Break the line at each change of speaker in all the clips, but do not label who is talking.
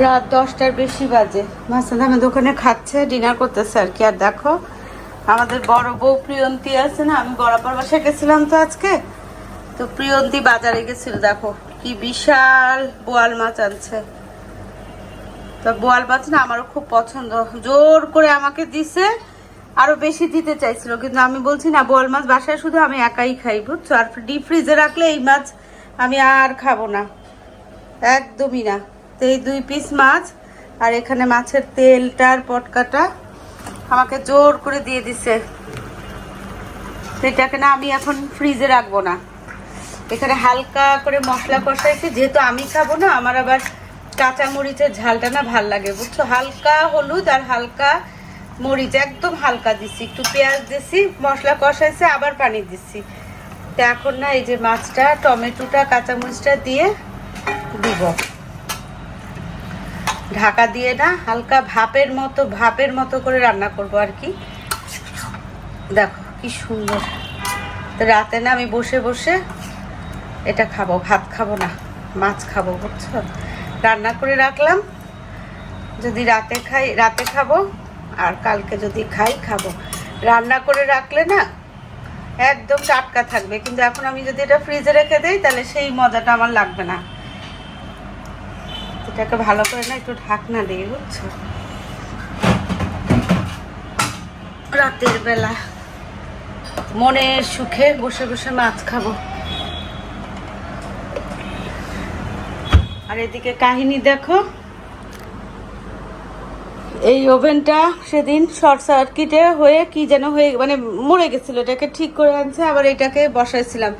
রাত দশটার বেশি বাজে। মাসান আমার দোকানে খাচ্ছে ডিনার করতেছে আর কি। আর দেখো, আমাদের বড় বউ প্রিয়ন্তী আছে না, আমি বরাবর বাসায় গেছিলাম তো আজকে। তো প্রিয়ন্তী বাজারে গেছিল, দেখো, কি বিশাল বোয়াল মাছ আনছে। তো বোয়াল মাছ না আমারও খুব পছন্দ। জোর করে আমাকে দিছে, আরও বেশি দিতে চাইছিল, কিন্তু আমি বলছি না, বোয়াল মাছ বাসায় শুধু আমি একাই খাই, বুঝছ? আর ডিপ ফ্রিজে রাখলে এই মাছ আমি আর খাব না। একদমই না। এই দুই পিস মাছ, আর এখানে মাছের তেলটার পটকাটা আমাকে জোর করে দিয়ে দিছে। সেটাকে না আমি এখন ফ্রিজে রাখব না। এখানে হালকা করে মশলা কষাইছি, যেহেতু আমি খাব না, আমার আবার কাঁচা মরিচের ঝালটা না ভালো লাগে, বুঝছ? হালকা হলুদ আর হালকা মরিচ, একদম হালকা দিছি। একটু পেঁয়াজ দিছি, মশলা কষাইছে, আবার পানি দিছি। তো এখন না এই যে মাছটা, টমেটোটা, কাঁচামরিচটা দিয়ে দিব। ঢাকা দিয়ে না হালকা ভাপের মতো ভাপের মতো করে রান্না করব আর কি। দেখো কি সুন্দর। তো রাতে না আমি বসে বসে এটা খাব, ভাত খাব না, মাছ খাব, বুঝছ? রান্না করে রাখলাম। যদি রাতে খাই, রাতে খাব, আর কালকে যদি খাই, খাব। রান্না করে রাখলে না একদম টাটকা থাকবে, কিন্তু এখন আমি যদি এটা ফ্রিজে রেখে দেই, তাহলে সেই মজাটা আমার লাগবে না। এটাকে ভালো করে না একটু ঢাকনা দিই বুঝছ? রাতের বেলা মনের সুখে বসে বসে মাছ খাব। আর এদিকে কাহিনী দেখো। এই ওভেনটা সেদিন শর্ট সার্কিটে হয়ে কি যেন হয়ে মানে মরে গেছিল, এটাকে ঠিক করে আনছে, আবার এটাকে বসাইছিলাম।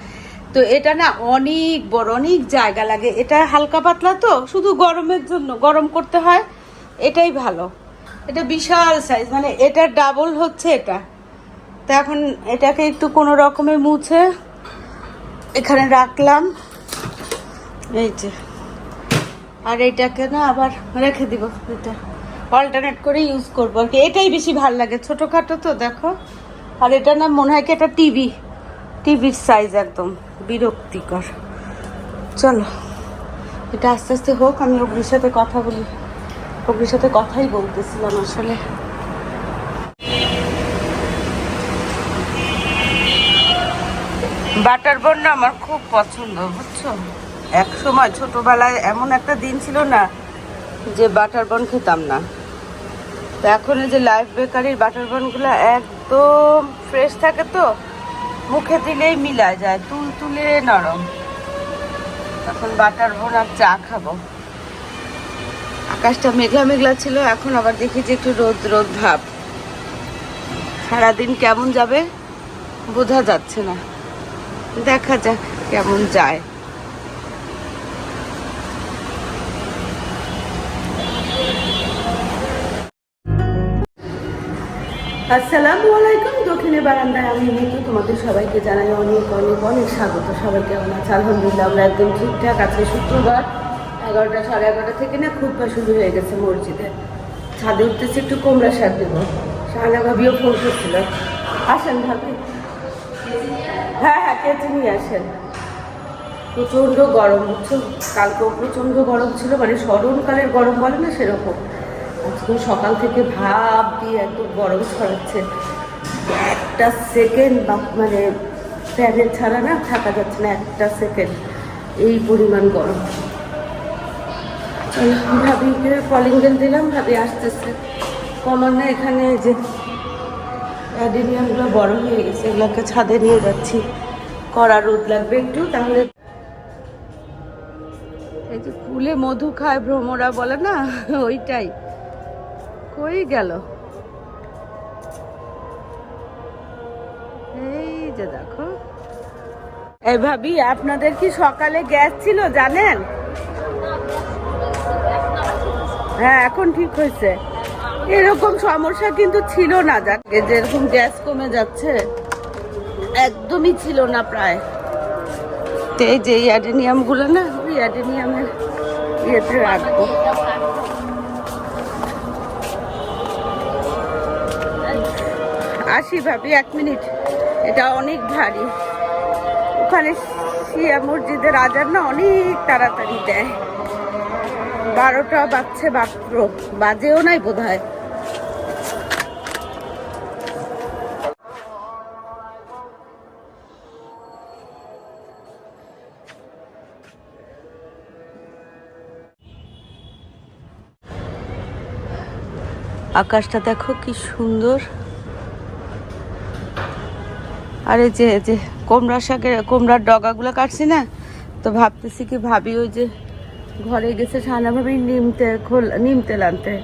তো এটা না অনেক বড়, অনেক জায়গা লাগে। এটা হালকা পাতলা তো, শুধু গরমের জন্য, গরম করতে হয়, এটাই ভালো। এটা বিশাল সাইজ মানে এটার ডাবল হচ্ছে এটা। তো এখন এটাকে একটু কোনো রকমে মুছে এখানে রাখলাম। এই যে। আর এটাকে না আবার রেখে দিব এটা। অল্টারনেট করে ইউজ করব আর কি। এটাই বেশি ভালো লাগে, ছোটোখাটো তো, দেখো। আর এটা না মনে হয় কি এটা টিভি টিভির সাইজ একদম। বিরক্তিকর। চলো, এটা আস্তে আস্তে হোক, আমি অগ্নির সাথে কথা বলি। অগ্নির সাথে কথাই বলতেছিলাম আসলে। বাটার বন আমার খুব পছন্দ, বুঝছ? এক সময় ছোটবেলায় এমন একটা দিন ছিল না যে বাটার বন খেতাম না। তো এখন যে লাইফ বেকারির বাটার বনগুলো একদম ফ্রেশ থাকে তো মুখে দিলেই মিলা যায়, তুল তুলে নরম। এখন বাটার বন আর চা খাব। আকাশটা মেঘলা মেঘলা ছিল, এখন আবার দেখি যে একটু রোদ রোদ ভাব। সারাদিন কেমন যাবে? বোঝা যাচ্ছে না। দেখা যাক কেমন যায়। আসসালামু আলাইকুম। দক্ষিণে বারান্দায় আমি মিতু তোমাদের সবাইকে জানাই অনেক অনেক অনেক স্বাগত। সবাই কেমন আছে? আলহামদুলিল্লাহ আমরা একদম ঠিকঠাক আজকে শুক্রবার এগারোটা, সাড়ে এগারোটা থেকে না খুব শুরু হয়ে গেছে মসজিদে। ছাদে উঠতেছে, একটু কোমরা শাক দেবো। শাহানা ভাবিও ফোন করছিল। আসেন ভাবি। হ্যাঁ হ্যাঁ কেটে নিয়ে আসেন। প্রচণ্ড গরম, বুঝছ? কালকেও প্রচণ্ড গরম ছিল মানে স্মরণকালের গরম বলে না সেরকম। আজকে সকাল থেকে ভাব দিয়ে এত গরম ছড়াচ্ছে। একটা সেকেন্ড বা মানে ফ্যানের ছাড়া না থাকা যাচ্ছে না একটা সেকেন্ড এই পরিমাণ গরম। চলো, ভাবি কলিং বেল দিলাম ভাবি আসতেছে। কমন না এখানে যে অ্যাডেনিয়ামগুলো বড় হয়ে গেছে এগুলোকে ছাদে নিয়ে যাচ্ছি। কড়া রোদ লাগবে একটু তাহলে এই যে ফুলে মধু খায় ভ্রমরা বলে না ওইটাই। কই গেল? এই যে দেখো। এই ভাবি, আপনাদের কি সকালে গ্যাস ছিল জানেন? হ্যাঁ এখন ঠিক হয়েছে। এরকম সমস্যা কিন্তু ছিল না, যাকে যেরকম গ্যাস কমে যাচ্ছে, একদমই ছিল না প্রায়। তো এই যে অ্যাডেনিয়ামগুলো না, ওই অ্যাডেনিয়ামের ইয়েতে রাখব। ভাবি, এক মিনিট। এটা অনেক ভারী। ওখানে শিয়া মসজিদের আজান না অনেক তাড়াতাড়ি দেয়। বারোটা বাজছে মাত্র। বাজেও নাই বোধ হয় আকাশটা দেখো কি সুন্দর। আর এই যে যে কুমড়া শাকের, কুমড়ার ডগাগুলো কাটছি না, তো ভাবতেছি কি ভাবি ওই যে ঘরে গেছে সানা ভাবি নিমতে খোল, নিম তেল আনতে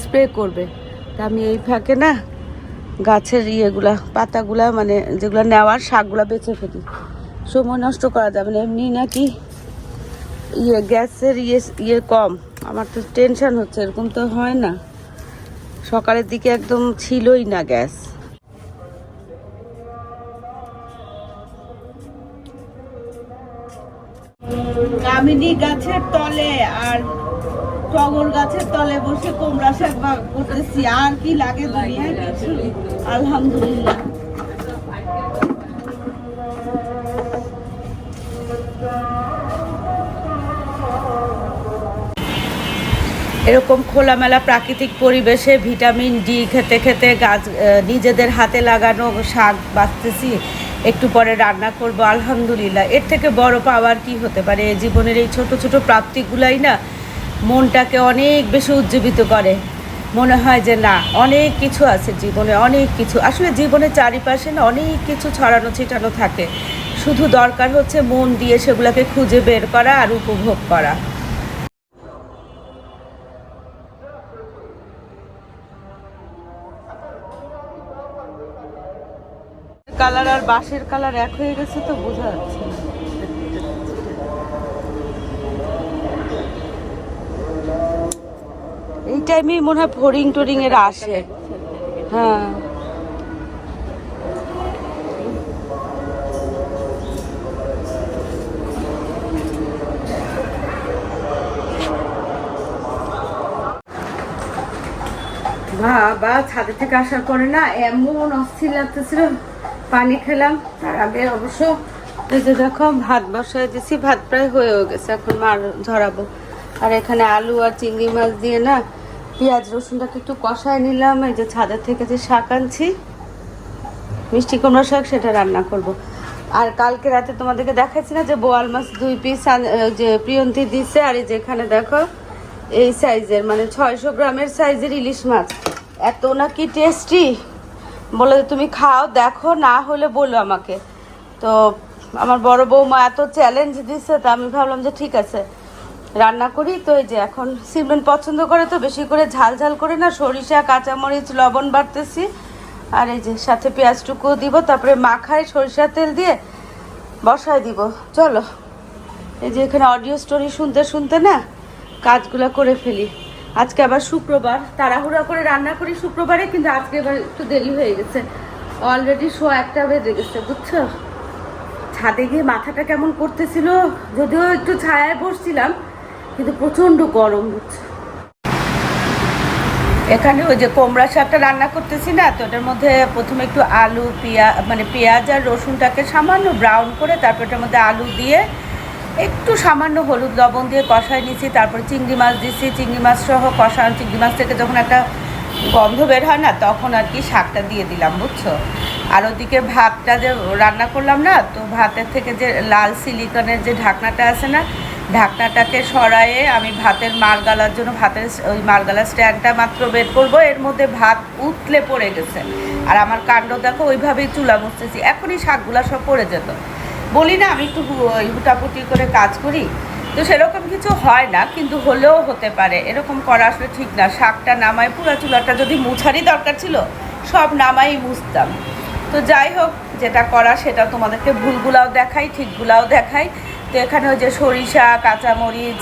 স্প্রে করবে। তা আমি এই ফাঁকে না গাছের ইয়েগুলা, পাতাগুলা মানে যেগুলো নেওয়ার শাকগুলা বেছে ফেলি। সময় নষ্ট করা যাবে না, এমনি নাকি ইয়ে গ্যাসের ইয়ে ইয়ে কম। আমার তো টেনশন হচ্ছে, এরকম তো হয় না। সকালের দিকে একদম ছিলই না গ্যাস। কামিনী গাছের তলে আর টগর গাছের তলে বসে কোমড়া শাক বা করতেছি। আর কি লাগে দুনিয়ায় কিছু? আলহামদুলিল্লাহ। এরকম খোলামেলা প্রাকৃতিক পরিবেশে ভিটামিন ডি খেতে খেতে গাছ নিজেদের হাতে লাগানো শাক বাঁচতেছি। একটু পরে রান্না করব, আলহামদুলিল্লাহ। এর থেকে বড় পাওয়ার কি হতে পারে? জীবনের এই ছোট ছোট প্রাপ্তিগুলাই না মনটাকে অনেক বেশি উজ্জীবিত করে। মনে হয় যে, না, অনেক কিছু আছে জীবনে, অনেক কিছু। আসলে জীবনের চারিপাশে না অনেক কিছু ছড়ানো ছিটানো থাকে। শুধু দরকার হচ্ছে মন দিয়ে সেগুলোকে খুঁজে বের করা আর উপভোগ করা। কালার আর বাঁশের কালার এক হয়ে গেছে তো বোঝা যাচ্ছে এই টাইমেই মনে হয় ফরিং টরিং এর আসে। হ্যাঁ। বাবা ছাদে থেকে আসার পরে না এমন অস্থির লাগতেছিল পানি খেলাম। তার আগে অবশ্য এই যে দেখো, ভাত বসায় দিছি, ভাত প্রায় হয়েও গেছে, এখন মার ঝরাবো আর এখানে আলু আর চিংড়ি মাছ দিয়ে না, পেঁয়াজ রসুনটাকে একটু কষায় নিলাম, এই যে ছাদের থেকে যে শাক আনছি, মিষ্টি কুমড়া শাক, সেটা রান্না করব। আর কালকে রাতে তোমাদেরকে দেখাচ্ছি না যে বোয়াল মাছ দুই পিস যে প্রিয়ন্তি দিছে, আর এই যেখানে দেখো, এই সাইজের মানে ছয়শো গ্রামের সাইজের ইলিশ মাছ। এত নাকি টেস্টি বলে তুমি খাও, দেখো, না হলে বলো আমাকে। তো আমার বড় বৌমা এত চ্যালেঞ্জ দিচ্ছে তা আমি ভাবলাম যে, ঠিক আছে, রান্না করি। তো এই যে এখন সিমরেন পছন্দ করে তো, বেশি করে ঝাল ঝাল করে না, সরিষা, কাঁচামরিচ, লবণ বাড়তেছি। আর এই যে সাথে পেঁয়াজটুকু দিব, তারপরে মাখায় সরিষার তেল দিয়ে বসায় দিব। চলো, এই যে এখানে অডিও স্টোরি শুনতে শুনতে না, কাজগুলো করে ফেলি। আজকে আবার শুক্রবার। তাড়াহুড়া করে রান্না করি শুক্রবারে, কিন্তু আজকে এবার একটু দেরি হয়ে গেছে। অলরেডি শো একটা বেজে গেছে, বুঝছ? ছাদে গিয়ে মাথাটা কেমন করতেছিল, যদিও একটু ছায়ায় বসছিলাম, কিন্তু প্রচণ্ড গরম, বুঝছ? এখানে ওই যে কুমড়া শাকটা রান্না করতেছি না, তো ওটার মধ্যে প্রথমে একটু আলু পেঁয়াজ মানে পেঁয়াজ আর রসুনটাকে সামান্য ব্রাউন করে, তারপর ওটার মধ্যে আলু দিয়ে একটু সামান্য হলুদ লবণ দিয়ে কষায় নিয়েছি, তারপরে চিংড়ি মাছ দিয়েছি, চিংড়ি মাছ সহ কষা চিংড়ি মাছ থেকে যখন একটা গন্ধ বের হয় না, তখন আর কি শাকটা দিয়ে দিলাম, বুঝছ? আর ওদিকে ভাতটা যে রান্না করলাম না, তো ভাতের থেকে যে লাল সিলিকনের যে ঢাকনাটা আছে না, ঢাকনাটাকে সরায়ে আমি ভাতের মার গালার জন্য, ভাতের ওই মার গালার স্ট্যান্ডটা মাত্র বের করব, এর মধ্যে ভাত উতলে পড়ে গেছে। আর আমার কাণ্ড দেখো, ওইভাবেই চুলা মুছতেছি, এখনই শাকগুলা সব পড়ে যেত। বলি না, আমি একটু হুটাপুটি করে কাজ করি। তো সেরকম কিছু হয় না, কিন্তু হলেও হতে পারে। এরকম করা আসলে ঠিক না। শাকটা নামায়, পুরা চুলাটা যদি মুছারই দরকার ছিল, সব নামাই মুছতাম। তো যাই হোক, যেটা করা সেটা তোমাদেরকে ভুলগুলাও দেখাই, ঠিকগুলাও দেখাই। তো এখানে ওই যে সরিষা, কাঁচামরিচ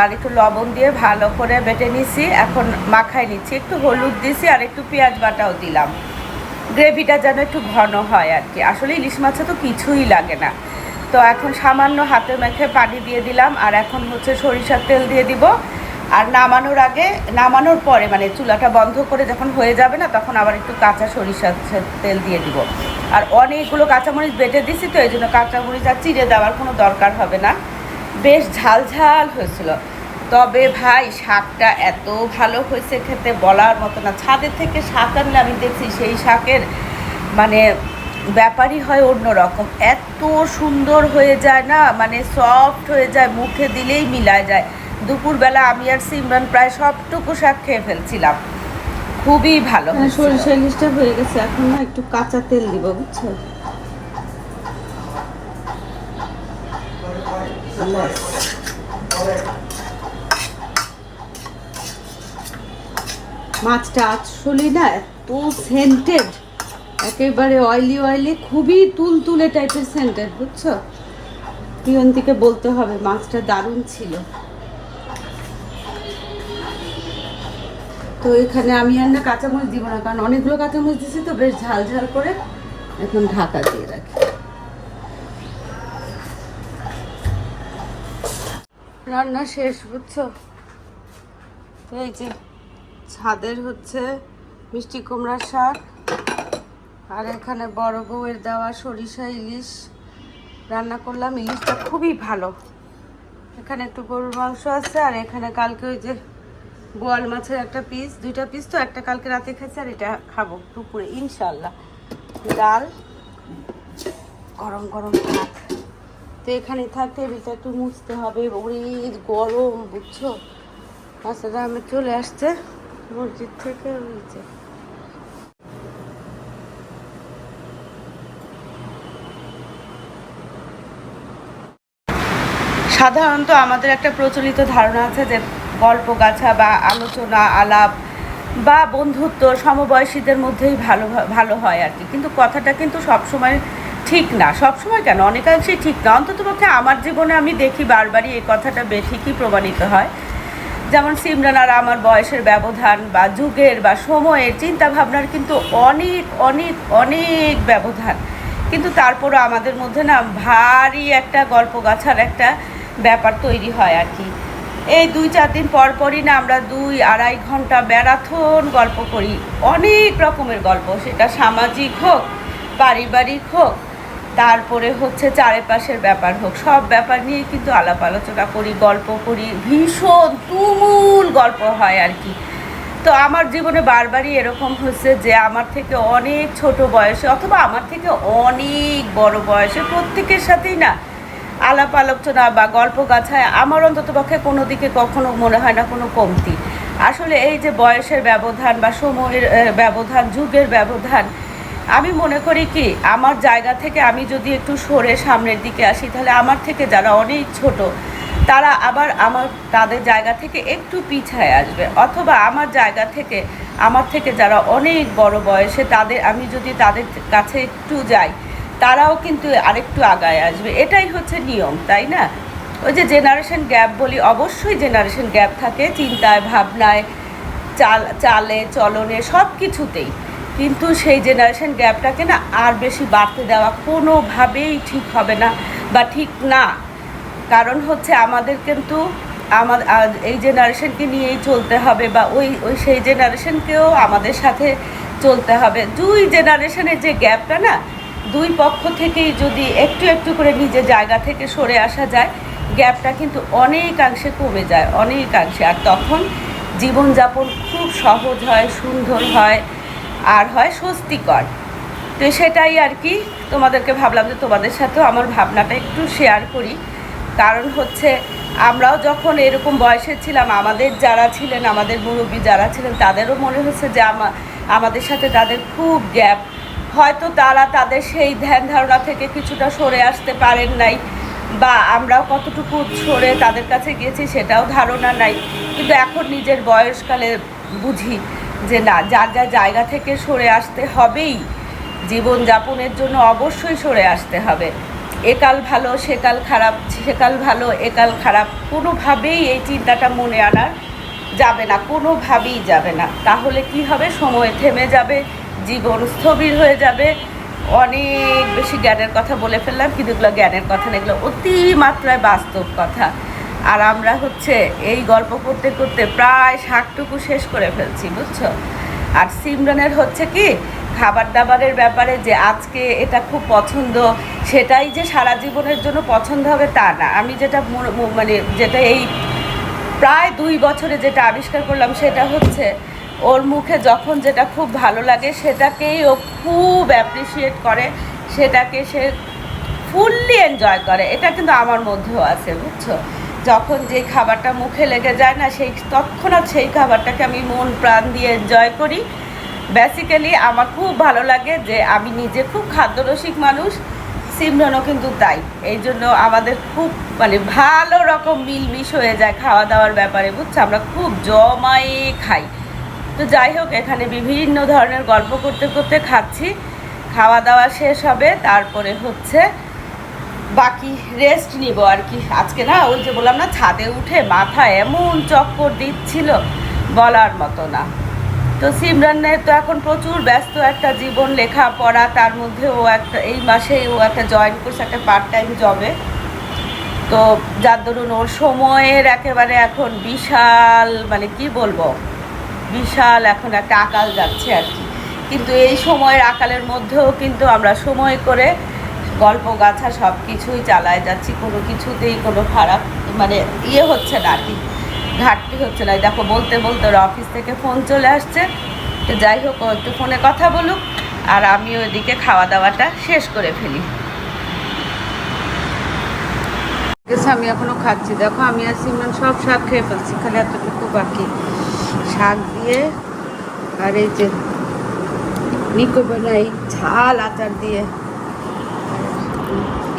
আর একটু লবণ দিয়ে ভালো করে বেটে নিছি। এখন মাখাই নিচ্ছি। একটু হলুদ দিছি আর একটু পেঁয়াজ বাটাও দিলাম। গ্রেভিটা যেন একটু ঘন হয় আর কি। আসলে ইলিশ মাছে তো কিছুই লাগে না। তো এখন সামান্য হাতে মেখে পানি দিয়ে দিলাম আর এখন হচ্ছে সরিষার তেল দিয়ে দিব। আর নামানোর আগে, নামানোর পরে মানে চুলাটা বন্ধ করে যখন হয়ে যাবে না, তখন আবার একটু কাঁচা সরিষার তেল দিয়ে দিব। আর অনেকগুলো কাঁচামরিচ বেটে দিছি তো, এই জন্য কাঁচামরিচ আর চিড়ে দেওয়ার কোনো দরকার হবে না। বেশ ঝাল ঝাল হয়েছিল। তবে ভাই শাকটা এত ভালো হয়েছে খেতে বলার মতো না। ছাদের থেকে শাক আনলে আমি দেখছি সেই শাকের মানে ব্যাপারই হয় অন্যরকম। এত সুন্দর হয়ে যায় না মানে সফট হয়ে যায় মুখে দিলেই মিলায় যায়। দুপুরবেলা আমি আর সিমরান প্রায় সবটুকু শাক খেয়ে ফেলছিলাম। খুবই ভালো
হ্যাঁ, সরিষা ইলিশটা হয়ে গেছে এখন না একটু কাঁচা তেল দিব বুঝছ? মাছটা আসলে না এত সেন্টেড একেবারে অয়েলি অয়েলি খুবই তুলতুলে টাইপের সেন্টেড বুঝছ? প্রিয়ন্তীকে বলতে হবে, মাছটা দারুণ ছিল। তো এখানে আমি আর না কাঁচামরিচ দিব না, কারণ অনেকগুলো কাঁচামরিচ দিয়েছি তো, বেশ ঝাল ঝাল করে এখন ঢাকা দিয়ে রাখি। রান্না শেষ, বুঝছ? এই যে ছাদের হচ্ছে মিষ্টি কুমড়ার শাক। আর এখানে বড় বউয়ের দেওয়া সরিষা ইলিশ রান্না করলাম। ইলিশটা খুবই ভালো। এখানে একটু গরুর মাংস আছে, আর এখানে কালকে ওই যে বোয়াল মাছের একটা পিস দুইটা পিস তো, একটা কালকে রাতে খাচ্ছি আর এটা খাব দুপুরে ইনশাল্লাহ ডাল, গরম গরম ভাত। তো এখানে থাক, টেবিলটা একটু মুছতে হবে। ওরে, গরম, বুঝছ? বাচ্চাটা আমি চলে আসছে। মসজিদ থেকে যে
সাধারণত আমাদের একটা প্রচলিত ধারণা আছে যে গল্প গাছা বা আলোচনা, আলাপ বা বন্ধুত্ব সমবয়সীদের মধ্যেই ভালো ভালো হয় আর কি। কিন্তু কথাটা কিন্তু সবসময় ঠিক না। সবসময় কেন? অনেকাংশেই ঠিক না। অন্তত পক্ষে আমার জীবনে আমি দেখি বারবারই এই কথাটা বেঠিকই প্রমাণিত হয়। যেমন সিমরান আর আমার বয়সের ব্যবধান বা যুগের বা সময়ের চিন্তা ভাবনার কিন্তু অনেক অনেক অনেক ব্যবধান। কিন্তু তারপরও আমাদের মধ্যে না ভারী একটা গল্প গাছার একটা ব্যাপার তৈরি হয় আর কি। এই দুই চার দিন পর পরই না আমরা দুই আড়াই ঘণ্টা ম্যারাথন গল্প করি। অনেক রকমের গল্প, সেটা সামাজিক হোক, পারিবারিক হোক তারপরে হচ্ছে চারিপাশের ব্যাপার হোক, সব ব্যাপার নিয়ে কিন্তু আলাপ আলোচনা করি, গল্প করি, ভীষণ তুমুল গল্প হয় আর কি। তো আমার জীবনে বারবারই এরকম হচ্ছে যে আমার থেকে অনেক ছোট বয়সে অথবা আমার থেকে অনেক বড় বয়সে প্রত্যেকের সাথেই না আলাপ আলোচনা বা গল্প গাছায় আমার অন্তত পক্ষে কোনো দিকে কখনো মনে হয় না কোনো কমতি। আসলে এই যে বয়সের ব্যবধান বা সময়ের ব্যবধান, যুগের ব্যবধান আমি মনে করি কি, আমার জায়গা থেকে আমি যদি একটু সরে সামনের দিকে আসি, তাহলে আমার থেকে যারা অনেক ছোট, তারা আবার আমার, তাদের জায়গা থেকে একটু পিছায় আসবে। অথবা আমার জায়গা থেকে, আমার থেকে যারা অনেক বড় বয়সে, তাদের, আমি যদি তাদের কাছে একটু যাই, তারাও কিন্তু আরেকটু আগায় আসবে। এটাই হচ্ছে নিয়ম, তাই না? ওই যে জেনারেশন গ্যাপ বলি, অবশ্যই জেনারেশন গ্যাপ থাকে। চিন্তায়, ভাবনায়, চাল, চালে, চলনে সব কিছুতেই কিন্তু সেই জেনারেশন গ্যাপটাকে না আর বেশি বাড়তে দেওয়া কোনোভাবেই ঠিক হবে না বা ঠিক না। কারণ হচ্ছে আমাদের কিন্তু আমার এই জেনারেশনকে নিয়েই চলতে হবে বা ওই ওই সেই জেনারেশনকেও আমাদের সাথে চলতে হবে। দুই জেনারেশনের যে গ্যাপটা না, দুই পক্ষ থেকেই যদি একটু একটু করে নিজের জায়গা থেকে সরে আসা যায় গ্যাপটা কিন্তু অনেকাংশে কমে যায়, অনেকাংশে। আর তখন জীবনযাপন খুব সহজ হয়, সুন্দর হয়। আর হয় স্বস্তিকর। তো সেটাই আর কি তোমাদেরকে ভাবলাম যে তোমাদের সাথেও আমার ভাবনাটা একটু শেয়ার করি। কারণ হচ্ছে আমরাও যখন এরকম বয়সে ছিলাম, আমাদের যারা ছিলেন, আমাদের মুরব্বী যারা ছিলেন, তাদেরও মনে হচ্ছে যে আমা, আমাদের সাথে তাদের খুব গ্যাপ। হয়তো তারা তাদের সেই ধ্যান ধারণা থেকে কিছুটা সরে আসতে পারেন নাই বা আমরাও কতটুকু সরে তাদের কাছে গিয়েছি সেটাও ধারণা নাই। কিন্তু এখন নিজের বয়সকালে বুঝি যে না যার যার জায়গা থেকে সরে আসতে হবেই। জীবনযাপনের জন্য অবশ্যই সরে আসতে হবে। একাল ভালো, সেকাল খারাপ, সেকাল ভালো, একাল খারাপ, কোনোভাবেই এই চিন্তাটা মনে আনার যাবে না, কোনোভাবেই যাবে না। তাহলে কি হবে? সময় থেমে যাবে, জীবন স্থবির হয়ে যাবে। অনেক বেশি জ্ঞানের কথা বলে ফেললাম, কিন্তু এগুলো জ্ঞানের কথা না, এগুলো অতি মাত্রায় বাস্তব কথা। আর আমরা হচ্ছে এই গল্প করতে করতে প্রায় শাকটুকু শেষ করে ফেলছি, বুঝছ? আর সিমরানের হচ্ছে কি খাবার দাবারের ব্যাপারে যে আজকে এটা খুব পছন্দ, সেটাই যে সারা জীবনের জন্য পছন্দ হবে তা না। আমি যেটা মানে যেটা এই প্রায় দুই বছরে যেটা আবিষ্কার করলাম সেটা হচ্ছে, ওর মুখে যখন যেটা খুব ভালো লাগে সেটাকেই ও খুব অ্যাপ্রিসিয়েট করে, সেটাকে সে ফুললি এনজয় করে। এটা কিন্তু আমার মধ্যেও আছে, বুঝছ? যখন যে খাবারটা মুখে লেগে যায় না, সেই তৎক্ষণাৎ সেই খাবারটাকে আমি মন প্রাণ দিয়ে এনজয় করি। বেসিক্যালি আমার খুব ভালো লাগে যে আমি নিজে খুব খাদ্যরসিক মানুষ, সিমরনও কিন্তু তাই। এই জন্য আমাদের খুব মানে ভালো রকম মিলমিশ হয়ে যায় খাওয়া দাওয়ার ব্যাপারে, বুঝছ? আমরা খুব জমায়ে খাই। তো যাই হোক, এখানে বিভিন্ন ধরনের গল্প করতে করতে খাচ্ছি। খাওয়া দাওয়া শেষ হবে, তারপরে হচ্ছে বাকি রেস্ট নিব আর কি। আজকে না, ওই যে বললাম না, ছাদে উঠে মাথা এমন চক্কর দিচ্ছিল, বলার মতো না। তো সিমরানের তো এখন প্রচুর ব্যস্ত একটা জীবন লেখাপড়া, তার মধ্যে ও একটা, এই মাসেই ও একটা জয়েন করছে একটা পার্ট টাইম জবে তো যার দরুন ওর সময়ের একেবারে এখন বিশাল মানে কি বলব, বিশাল এখন একটা আকাল যাচ্ছে আর কি। কিন্তু এই সময়ের আকালের মধ্যেও কিন্তু আমরা সময় করে গল্প গাছা সব কিছুই চালায় যাচ্ছি, কোনো কিছুতেই কোনো খারাপ মানে ইয়ে হচ্ছে না আর কি, ঘাটতি হচ্ছে না। দেখো, বলতে বলতে ওর অফিস থেকে ফোন চলে আসছে। তো যাই হোক একটু ফোনে কথা বলুক, আর আমি ওইদিকে খাওয়া দাওয়াটা শেষ করে ফেলি।
আমি এখনও খাচ্ছি। দেখো, আমি আর সিমরান সব শাক খেয়ে ফেলছি, খালি এতটুকু বাকি। শাক দিয়ে আর এই যে নিকো বানাই ঝাল আচার দিয়ে।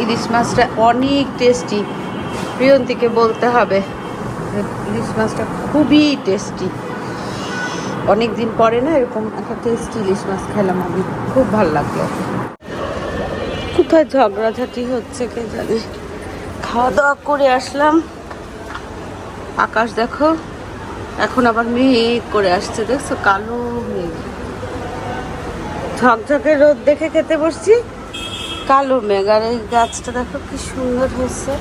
ইলিশ মাছটা অনেক টেস্টি প্রিয়ন্তীকে বলতে হবে, ইলিশ মাছটা খুবই টেস্টি অনেক দিন পরে না এরকম একটা টেস্টি ইলিশ মাছ খেলাম আমি, খুব ভালো লাগল। কোথায় ঝগড়াঝাটি হচ্ছে কে জানে। খাওয়া দাওয়া করে আসলাম। আকাশ দেখো, এখন আবার মেঘ করে আসছে, দেখছ? কালো মেঘ। ঝকঝকে রোদ দেখে খেতে বসছি। কালো মেঘ আর এই গাছটা দেখো কি সুন্দর হয়েছে।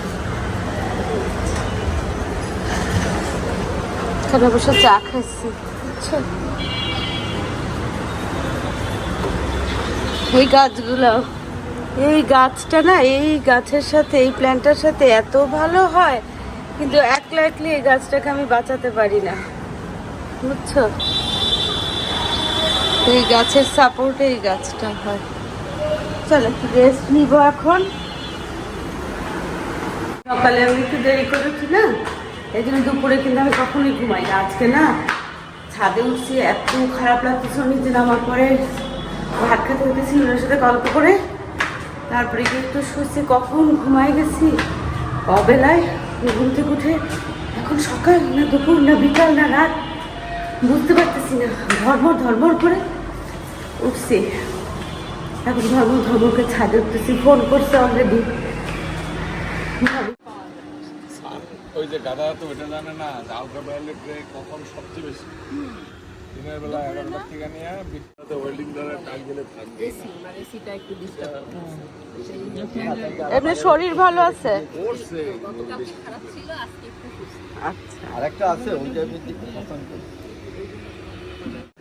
এখানে বসে চা খাচ্ছি বুঝছ এই গাছগুলো, এই গাছটা না, এই গাছের সাথে, এই প্ল্যান্টটার সাথে এত ভালো হয়, কিন্তু একলা একলি এই গাছটাকে আমি বাঁচাতে পারি না। বুঝছ? এই গাছের সাপোর্টে এই গাছটা হয়। চলো একটু রেস্ট নিব এখন। সকালে আমি একটু দেরি করেছি না, এই জন্য দুপুরে কিন্তু আমি কখনোই ঘুমাই না। আজকে না ছাদে উঠছি, এত খারাপ লাগতেছে নিচে নামার পরে ভাত খেতে উঠেছি ওনার সাথে গল্প করে। তারপরে কি একটু শুয়েছি, কখন ঘুমাই গেছি? অবেলায় ঘুম থেকে উঠে এখন সকাল না দুপুর না বিকাল না রাত, বুঝতে পারতেছি না ধর্মর ধর্মর করে উঠছি। এখন ধর্ম ধর্মকে ছাদে উঠতেছি ফোন করছে অলরেডি
ওই যে গাদা তো ওটা জানে না যে আলট্রা ভায়োলেট রে কখন সবচেয়ে বেশি? দিনের বেলা এগারোটার থেকে নিয়ে বিদ্যুতে ওয়েল্ডিং টাইম গেলে থাকবে।
এমনি শরীর ভালো আছে? আচ্ছা।
আরেকটা আছে ওইটা আমি পছন্দ করি।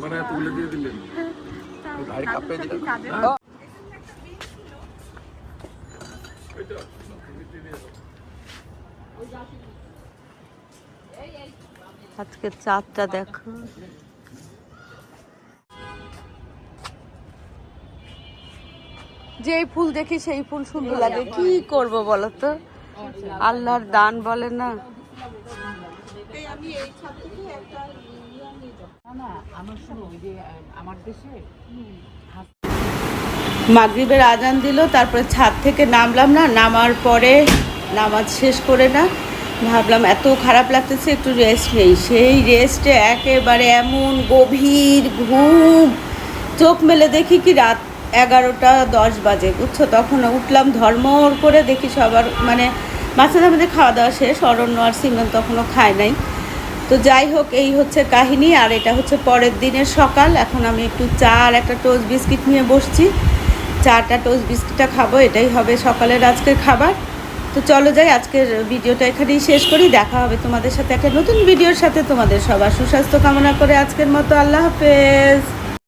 মানে তুলে দিয়ে দিলেন।
গাড়ি কাপড়ে দিলাম।
আজকে চাঁদটা দেখো। যেই ফুল দেখি সেই ফুল সুন্দর লাগে। কি করব বলো তো? আল্লাহর দান বলে না। মাগরিবের আজান দিল, তারপরে ছাদ থেকে নামলাম না, নামার পরে নামাজ শেষ করে না। ভাবলাম এত খারাপ লাগতেছে, একটু রেস্ট নেই। সেই রেস্টে একেবারে এমন গভীর ঘুম, চোখ মেলে দেখি কি রাত এগারোটা দশ বাজে, বুঝছ? তখন উঠলাম, ধর্মর করে দেখি সবার মানে
বাচ্চাদের আমাদের খাওয়া দাওয়া শেষ, অরণ্য আর সিমরান তখনও খায় নাই। তো যাই হোক, এই হচ্ছে কাহিনী, আর এটা হচ্ছে পরের দিনের সকাল। এখন আমি একটু চা আর একটা টোস্ট বিস্কিট নিয়ে বসছি। চাটা, টোস্ট বিস্কিটটা খাব, এটাই হবে সকালের আজকের খাবার। তো চলো যাই, আজকের ভিডিওটা এখানেই শেষ করি। দেখা হবে তোমাদের সাথে একটা নতুন ভিডিওর সাথে। তোমাদের সবার সুস্বাস্থ্য কামনা করে আজকের মতো। আল্লাহ হাফেজ।